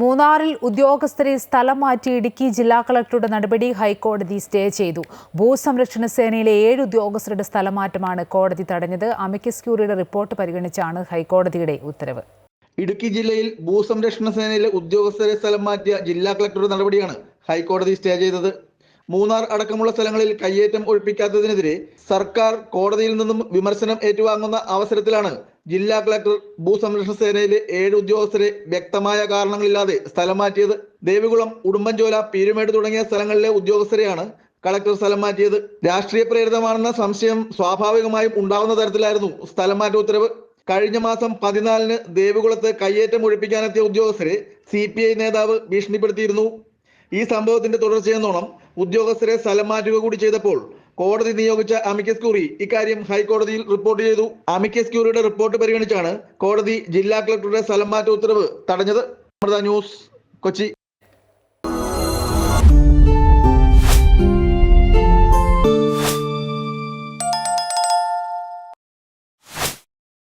മൂന്നാറിൽ ഉദ്യോഗസ്ഥരെ സ്ഥലം മാറ്റി ഇടുക്കി ജില്ലാ കളക്ടറുടെ നടപടി ഹൈക്കോടതി സ്റ്റേ ചെയ്തു. ഭൂസംരക്ഷണ സേനയിലെ ഏഴ് ഉദ്യോഗസ്ഥരുടെ സ്ഥലമാറ്റമാണ് കോടതി തടഞ്ഞത്. അമിക്കസ് ക്യൂറിയുടെ റിപ്പോർട്ട് പരിഗണിച്ചാണ് ഹൈക്കോടതിയുടെ ഉത്തരവ്. ഇടുക്കി ജില്ലയിൽ ഭൂസംരക്ഷണ സേനയിലെ ഉദ്യോഗസ്ഥരെ സ്ഥലം മാറ്റിയ ജില്ലാ കളക്ടറുടെ നടപടിയാണ് ഹൈക്കോടതി സ്റ്റേ ചെയ്തത്. മൂന്നാർ അടക്കമുള്ള സ്ഥലങ്ങളിൽ കയ്യേറ്റം ഒഴിപ്പിക്കാത്തതിനെതിരെ സർക്കാർ കോടതിയിൽ നിന്നും വിമർശനം ഏറ്റുവാങ്ങുന്ന അവസരത്തിലാണ് ജില്ലാ കളക്ടർ ഭൂസംരക്ഷണ സേനയിലെ ഏഴ് ഉദ്യോഗസ്ഥരെ വ്യക്തമായ കാരണങ്ങളില്ലാതെ സ്ഥലം മാറ്റിയത് ദേവികുളം ഉടുമ്പൻചോല പീരുമേട് തുടങ്ങിയ സ്ഥലങ്ങളിലെ ഉദ്യോഗസ്ഥരെയാണ് കളക്ടർ സ്ഥലം മാറ്റിയത്. രാഷ്ട്രീയ പ്രേരിതമാണെന്ന സംശയം സ്വാഭാവികമായും ഉണ്ടാകുന്ന തരത്തിലായിരുന്നു സ്ഥലം മാറ്റ ഉത്തരവ്. കഴിഞ്ഞ മാസം പതിനാലിന് ദേവികുളത്ത് കയ്യേറ്റം ഒഴിപ്പിക്കാനെത്തിയ ഉദ്യോഗസ്ഥരെ സി പി ഐ നേതാവ് ഭീഷണിപ്പെടുത്തിയിരുന്നു. ഈ സംഭവത്തിന്റെ തുടർച്ചയെന്നോണം ഉദ്യോഗസ്ഥരെ സ്ഥലം മാറ്റുക കൂടി ചെയ്തപ്പോൾ കോടതി നിയോഗിച്ച അമിക്കസ് ക്യൂറി ഇക്കാര്യം ഹൈക്കോടതിയിൽ റിപ്പോർട്ട് ചെയ്തു. അമിക്കസ് ക്യൂറിയുടെ റിപ്പോർട്ട് പരിഗണിച്ചാണ് കോടതി ജില്ലാ കളക്ടറുടെ സ്ഥലം മാറ്റ ഉത്തരവ് തടഞ്ഞത്. അമൃത ന്യൂസ് കൊച്ചി.